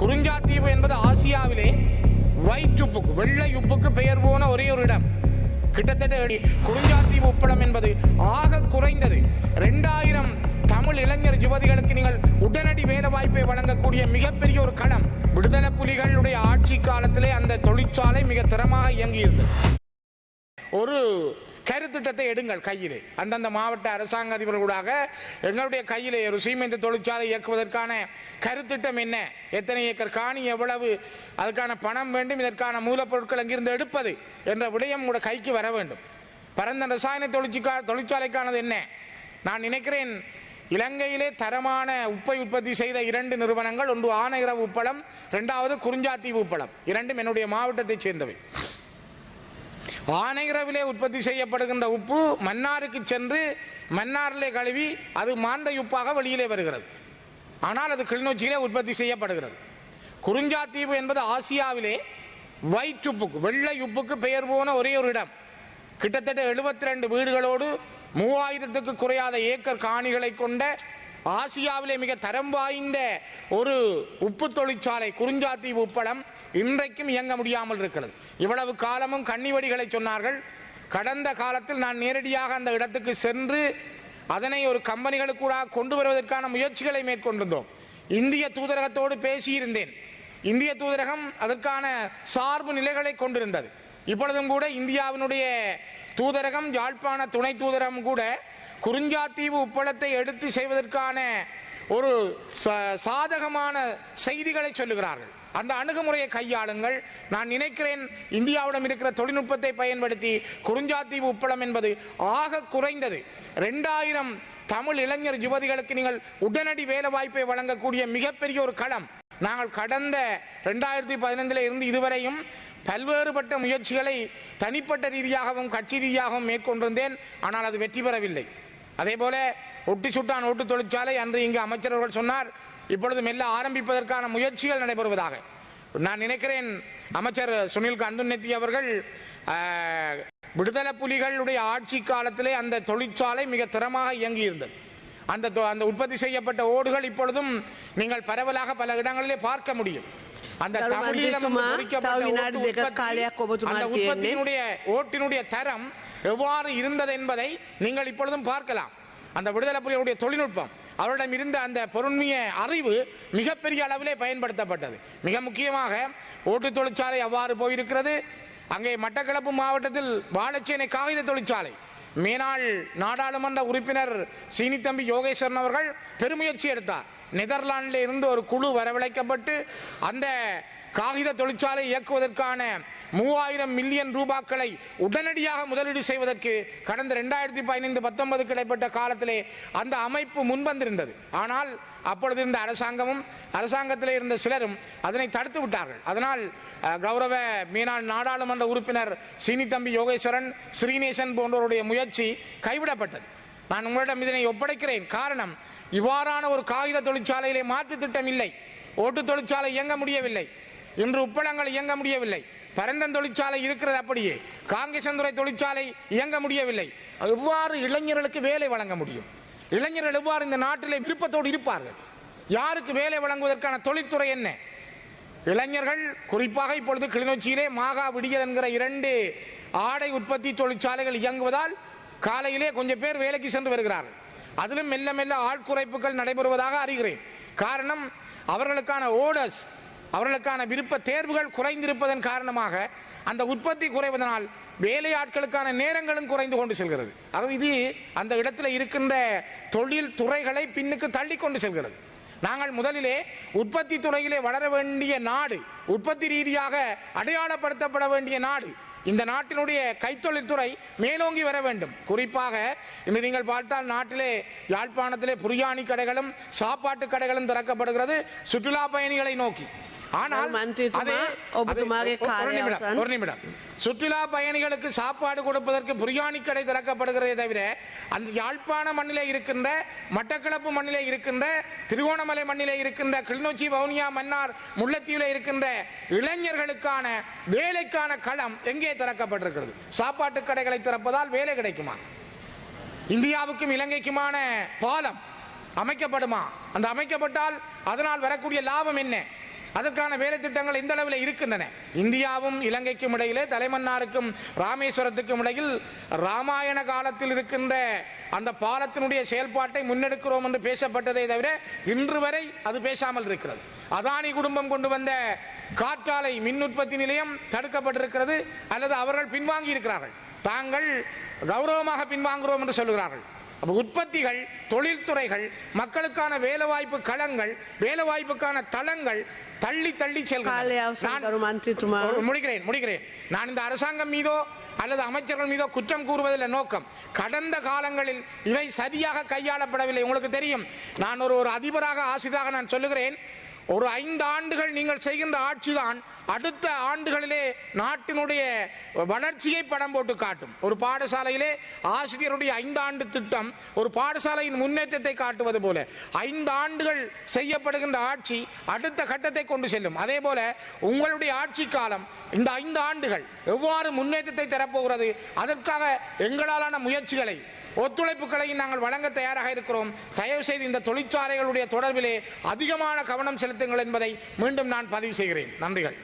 குறிஞ்சாத்தீவு என்பது ஆசியாவிலே ஒயிட் உப்புக்கு வெள்ளை உப்புக்கு பெயர் போன ஒரே ஒரு இடம். கிட்டத்தட்ட குறிஞ்சாத்தீவு உப்பளம் என்பது ஆக குறைந்தது. ரெண்டாயிரம் தமிழ் இளைஞர் யுவதிகளுக்கு நீங்கள் உடனடி வேலை வாய்ப்பை வழங்கக்கூடிய மிகப்பெரிய ஒரு களம். விடுதலை புலிகளுடைய ஆட்சி காலத்திலே அந்த தொழிற்சாலை மிக திறமாக இயங்கியிருந்தது. ஒரு கருத்திட்டத்தை எடுங்கள் கையிலே. அந்தந்த மாவட்ட அரசாங்க அதிபர்களாக எங்களுடைய கையிலே ஒரு சீமெந்து தொழிற்சாலை இயக்குவதற்கான கருத்திட்டம் என்ன? எத்தனை ஏக்கர் காணி எவ்வளவு? அதுக்கான பணம் வேண்டும் இதற்கான மூலப்பொருட்கள் அங்கிருந்து எடுப்பது? என்ற விடயம் கூட கைக்கு வர வேண்டும். பரந்த ரசாயன தொழிற்சிக்கா தொழிற்சாலைக்கானது என்ன? நான் நினைக்கிறேன் இலங்கையிலே தரமான உப்பை உற்பத்தி செய்த இரண்டு நிறுவனங்கள் ஒன்று ஆனையிறவு உப்பளம் இரண்டாவது குறிஞ்சாத்தீவு உப்பளம். இரண்டும் என்னுடைய மாவட்டத்தைச் சேர்ந்தவை. ஆனையிறவிலே உற்பத்தி செய்யப்படுகின்ற உப்பு மன்னாருக்கு சென்று மன்னாரிலே கழுவி அது மாந்தை உப்பாக வெளியிலே வருகிறது. ஆனால் அது கிளிநொச்சியிலே உற்பத்தி செய்யப்படுகிறது. குறிஞ்சாத்தீவு என்பது ஆசியாவிலே வயிற்றுப்புக்கு உப்புக்கு வெள்ளை உப்புக்கு பெயர் போன ஒரே ஒரு இடம். கிட்டத்தட்ட 72 ரெண்டு வீடுகளோடு மூவாயிரத்துக்கு குறையாத ஏக்கர் காணிகளை கொண்ட ஆசியாவிலே மிக தரம் வாய்ந்த ஒரு உப்பு தொழிற்சாலை குறிஞ்சாத்தீவு உப்பளம் இன்றைக்கும் இயங்க முடியாமல் இருக்கிறது. இவ்வளவு காலமும் கன்னிவடிகளை சொன்னார்கள். கடந்த காலத்தில் நான் நேரடியாக அந்த இடத்துக்கு சென்று அதனை ஒரு கம்பெனிகளுக்கூடாக கொண்டு வருவதற்கான முயற்சிகளை மேற்கொண்டிருந்தோம். இந்திய தூதரகத்தோடு பேசியிருந்தேன். இந்திய தூதரகம் அதற்கான சார்பு நிலைகளை கொண்டிருந்தது. இப்பொழுதும் கூட இந்தியாவினுடைய தூதரகம் யாழ்ப்பாண துணை தூதரகம் கூட குறிஞ்சாத்தீவு உப்பளத்தை எடுத்து செய்வதற்கான ஒரு ச- சாதகமான செய்திகளை சொல்லுகிறார்கள். அந்த அணுகுமுறையை கையாளுங்கள். நான் நினைக்கிறேன் இந்தியாவிடம் இருக்கிற தொழில்நுட்பத்தை பயன்படுத்தி குறிஞ்சாத்தீவு உப்பளம் என்பது ஆக குறைந்தது. ரெண்டாயிரம் தமிழ் இளைஞர் யுவதிகளுக்கு நீங்கள் உடனடி வேலை வாய்ப்பை வழங்கக்கூடிய மிகப்பெரிய ஒரு களம். நாங்கள் கடந்த ரெண்டாயிரத்தி பதினைந்தில் இருந்து இதுவரையும் பல்வேறுபட்ட முயற்சிகளை தனிப்பட்ட ரீதியாகவும் கட்சி ரீதியாகவும் மேற்கொண்டிருந்தேன். ஆனால் அது வெற்றி பெறவில்லை. அதே போல ஒட்டி சுட்டான் ஓட்டு தொழிற்சாலை அன்று இங்கு அமைச்சர் அவர்கள் சொன்னார் இப்பொழுது மெல்ல ஆரம்பிப்பதற்கான முயற்சிகள் நடைபெறுவதாக. நான் நினைக்கிறேன் அமைச்சர் சுனில் கந்துநெத்தி அவர்கள் விடுதலை புலிகளுடைய ஆட்சி காலத்திலே அந்த தொழிற்சாலை மிக திறமாக இயங்கியிருந்தது. அந்த அந்த உற்பத்தி செய்யப்பட்ட ஓடுகள் இப்பொழுதும் நீங்கள் பரவலாக பல இடங்களிலே பார்க்க முடியும். அந்த உற்பத்தியினுடைய ஓட்டினுடைய தரம் எவ்வாறு இருந்தது என்பதை நீங்கள் இப்பொழுதும் பார்க்கலாம். அந்த விடுதலை புலிகளுடைய தொழில்நுட்பம் அவரிடம் இருந்த அந்த பொருண்மைய அறிவு மிகப்பெரிய அளவிலே பயன்படுத்தப்பட்டது. மிக முக்கியமாக ஓட்டு தொழிற்சாலை அவ்வாறு போயிருக்கிறது. அங்கே மட்டக்களப்பு மாவட்டத்தில் வாழைச்சேனை காகித தொழிற்சாலை. மேனாள் நாடாளுமன்ற உறுப்பினர் சீனித்தம்பி யோகேஸ்வரன் அவர்கள் பெருமுயற்சி எடுத்தார். நெதர்லாந்தில் இருந்து ஒரு குழு வரவழைக்கப்பட்டு அந்த காகித தொழிற்சாலை இயக்குவதற்கான மூவாயிரம் மில்லியன் ரூபாக்களை உடனடியாக முதலீடு செய்வதற்கு கடந்த ரெண்டாயிரத்தி பதினைந்து பத்தொன்பதுக்கு இடைப்பட்ட காலத்திலே அந்த அமைப்பு முன்வந்திருந்தது. ஆனால் அப்பொழுது இருந்த அரசாங்கமும் அரசாங்கத்தில் இருந்த சிலரும் அதனை தடுத்து விட்டார்கள். அதனால் கௌரவ மீனாள் நாடாளுமன்ற உறுப்பினர் சீனித்தம்பி யோகேஸ்வரன் ஸ்ரீநேசன் போன்றோருடைய முயற்சி கைவிடப்பட்டது. நான் உங்களிடம் இதனை ஒப்படைக்கிறேன். காரணம் இவ்வாறான ஒரு காகித தொழிற்சாலையிலே மாற்று திட்டம் இல்லை. ஓட்டு தொழிற்சாலை இயங்க முடியவில்லை. இன்று உப்பளங்கள் இயங்க முடியவில்லை. பரந்தன் தொழிற்சாலை இருக்கிறது அப்படியே. காங்கேசந்துறை தொழிற்சாலை இயங்க முடியவில்லை. எவ்வாறு இளைஞர்களுக்கு வேலை வழங்க முடியும்? இளைஞர்கள் எவ்வாறு இந்த நாட்டிலே விருப்பத்தோடு இருப்பார்கள்? யாருக்கு வேலை வழங்குவதற்கான தொழில்துறை என்ன? இளைஞர்கள் குறிப்பாக இப்பொழுது கிளிநொச்சியிலே மாகா விடியல் என்கிற இரண்டு ஆடை உற்பத்தி தொழிற்சாலைகள் இயங்குவதால் காலையிலே கொஞ்சம் பேர் வேலைக்கு சென்று வருகிறார்கள் அதிலும் மெல்ல மெல்ல ஆட்குறைப்புகள் நடைபெறுவதாக அறிகிறேன். காரணம் அவர்களுக்கான ஓடர்ஸ் அவர்களுக்கான விருப்ப தேர்வுகள் குறைந்திருப்பதன் காரணமாக அந்த உற்பத்தி குறைவதனால் வேலை ஆட்களுக்கான நேரங்களும் குறைந்து கொண்டு செல்கிறது. அது இது அந்த இடத்துல இருக்கின்ற தொழில் துறைகளை பின்னுக்கு தள்ளி கொண்டு செல்கிறது. நாங்கள் முதலிலே உற்பத்தி துறையிலே வளர வேண்டிய நாடு உற்பத்தி ரீதியாக அடையாளப்படுத்தப்பட வேண்டிய நாடு இந்த நாட்டினுடைய கைத்தொழில்துறை மேலோங்கி வர வேண்டும். குறிப்பாக இன்று நீங்கள் பார்த்தால் நாட்டிலே யாழ்ப்பாணத்திலே புரியாணி கடைகளும் சாப்பாட்டு கடைகளும் திறக்கப்படுகிறது சுற்றுலா பயணிகளை நோக்கி. ஆனால் ஒரு நிமிடம் ஒரு நிமிடம். சுற்றுலா பயணிகளுக்கு சாப்பாடு கொடுப்பதற்கு புரியாணி கடை திறக்கப்படுகிறதே தவிர அந்த யாழ்ப்பாண மண்ணிலே இருக்கின்ற மட்டக்களப்பு மண்ணிலே இருக்கின்ற திருவோணமலை மண்ணிலே இருக்கின்ற கிளிநொச்சி வவுனியா மன்னார் முல்லைத்தீவில் இருக்கின்ற இளைஞர்களுக்கான வேலைக்கான களம் எங்கே திறக்கப்பட்டிருக்கிறது? சாப்பாட்டு கடைகளை திறப்பதால் வேலை கிடைக்குமா? இந்தியாவுக்கும் இலங்கைக்குமான பாலம் அமைக்கப்படுமா? அந்த அமைக்கப்பட்டால் அதனால் வரக்கூடிய லாபம் என்ன? அதற்கான வேலை திட்டங்கள் இந்த அளவில் இருக்கின்றன. இந்தியாவும் இலங்கைக்கும் இடையிலே தலைமன்னாருக்கும் ராமேஸ்வரத்துக்கும் இடையில் ராமாயண காலத்தில் இருக்கின்ற அந்த பாலத்தினுடைய செயல்பாட்டை முன்னெடுக்கிறோம் என்று பேசப்பட்டதை தவிர இன்று வரை அது பேசாமல் இருக்கிறது. அதானி குடும்பம் கொண்டு வந்த காற்றாலை மின் உற்பத்தி நிலையம் தடுக்கப்பட்டிருக்கிறது அல்லது அவர்கள் பின்வாங்கி இருக்கிறார்கள் தாங்கள் கௌரவமாக பின்வாங்குகிறோம் என்று சொல்கிறார்கள் அப்போ உற்பத்திகள் தொழில்துறைகள் மக்களுக்கான வேலைவாய்ப்பு களங்கள் வேலைவாய்ப்புக்கான தளங்கள் தள்ளி தள்ளி செல்கிறேன் முடிக்கிறேன் முடிக்கிறேன். நான் இந்த அரசாங்கம் மீதோ அல்லது அமைச்சர்கள் மீதோ குற்றம் கூறுவதில் நோக்கம். கடந்த காலங்களில் இவை சரியாக கையாளப்படவில்லை. உங்களுக்கு தெரியும் நான் ஒரு ஒரு அதிபராக ஆசிரியராக நான் சொல்லுகிறேன் ஒரு ஐந்து ஆண்டுகள் நீங்கள் செய்கின்ற ஆட்சிதான் அடுத்த ஆண்டுகளிலே நாட்டினுடைய வளர்ச்சியை படம் போட்டு காட்டும். ஒரு பாடசாலையிலே ஆசிரியருடைய ஐந்தாண்டு திட்டம் ஒரு பாடசாலையின் முன்னேற்றத்தை காட்டுவது போல. ஐந்து ஆண்டுகள் செய்யப்படுகின்ற ஆட்சி அடுத்த கட்டத்தை கொண்டு செல்லும். அதே போல உங்களுடைய ஆட்சி காலம் இந்த ஐந்து ஆண்டுகள் எவ்வாறு முன்னேற்றத்தை தரப்போகிறது? அதற்காக எங்களாலான முயற்சிகளை ஒத்துழைப்புகளையும் நாங்கள் வழங்க தயாராக இருக்கிறோம். தயவு செய்து இந்த தொழிற்சாலைகளுடைய தொடர்பிலே அதிகமான கவனம் செலுத்துங்கள் என்பதை மீண்டும் நான் பதிவு செய்கிறேன். நன்றிகள்.